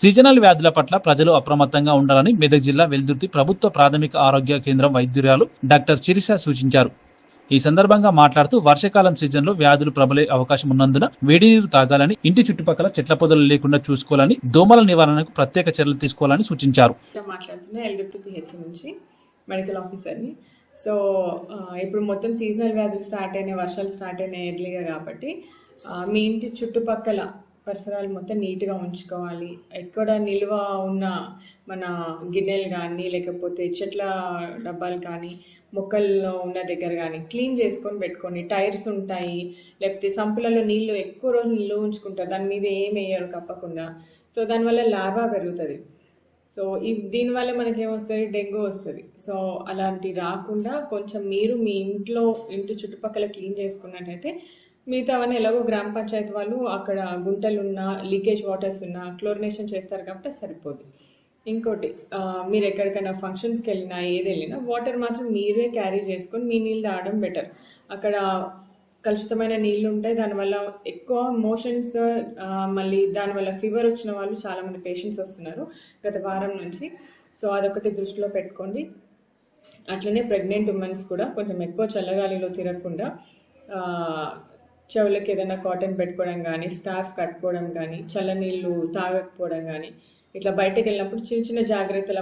Seasonal వ్యాధుల పట్ల ప్రజలు అప్రమత్తంగా ఉండాలని మెదక్ జిల్లా వెల్దుర్తి ప్రభుత్వ ప్రాథమిక ఆరోగ్య కేంద్రం వైద్యురాలు డాక్టర్ చిరిస సూచించారు. ఈ సందర్భంగా మాట్లాడుతూ వర్షాకాలం సీజన్లో వ్యాధులు ప్రబలే అవకాశం ఉన్నందున వేడి నీరు తాగాలని ఇంటి చుట్టుపక్కల చెట్ల పొదలు లేకుండా చూసుకోవాలని దోమల నివారణకు ప్రత్యేక చర్యలు తీసుకోవాలని సూచించారు. నుంచి మెడికల్ ఆఫీసర్ని. సో ఇప్పుడు మొత్తం సీజనల్ వ్యాధులు స్టార్ట్ అయినాయి వర్షాలు స్టార్ట్ అయినాయి ఎర్లీగా కాబట్టి మీ ఇంటి చుట్టుపక్కల పరిసరాలు మొత్తం నీట్గా ఉంచుకోవాలి. ఎక్కడ నిల్వ ఉన్న మన గిన్నెలు కానీ లేకపోతే చెట్ల డబ్బాలు కానీ మొక్కల్లో ఉన్న దగ్గర కానీ క్లీన్ చేసుకొని పెట్టుకోండి టైర్స్ ఉంటాయి. లేకపోతే సంపులలో నీళ్ళు ఎక్కువ రోజులు నిల్వ ఉంచుకుంటారు దాని మీద ఏం వేయరు కప్పకుండా. సో దానివల్ల లాభా పెరుగుతుంది. సో ఈ దీనివల్ల మనకి ఏమొస్తుంది డెంగ్యూ వస్తుంది. సో అలాంటి రాకుండా కొంచెం మీరు మీ ఇంట్లో ఇంటి చుట్టుపక్కల క్లీన్ చేసుకున్నట్టయితే మిగతా అవన్నీ ఎలాగో గ్రామ పంచాయతీ వాళ్ళు అక్కడ గుంటలు ఉన్నా లీకేజ్ వాటర్స్ ఉన్నా క్లోరినేషన్ చేస్తారు కాబట్టి సరిపోదు. ఇంకోటి మీరు ఎక్కడికైనా ఫంక్షన్స్కి వెళ్ళినా ఏది వెళ్ళినా వాటర్ మాత్రం మీరే క్యారీ చేసుకొని మీ నీళ్ళు తాగడం బెటర్. అక్కడ కలుషితమైన నీళ్ళు ఉంటాయి దానివల్ల ఎక్కువ మోషన్స్ మళ్ళీ దానివల్ల ఫీవర్ వచ్చిన వాళ్ళు చాలామంది పేషెంట్స్ వస్తున్నారు గత వారం నుంచి. సో అదొకటి దృష్టిలో పెట్టుకోండి. అట్లనే ప్రెగ్నెంట్ ఉమెన్స్ కూడా కొంచెం ఎక్కువ చల్లగాలిలో తిరగకుండా చెవులకి ఏదైనా కాటన్ పెట్టుకోవడం కానీ స్కార్ఫ్ కట్టుకోవడం కానీ చల్లనీళ్ళు తాగకపోవడం కానీ ఇట్లా బయటకు వెళ్ళినప్పుడు చిన్న చిన్న జాగ్రత్తలు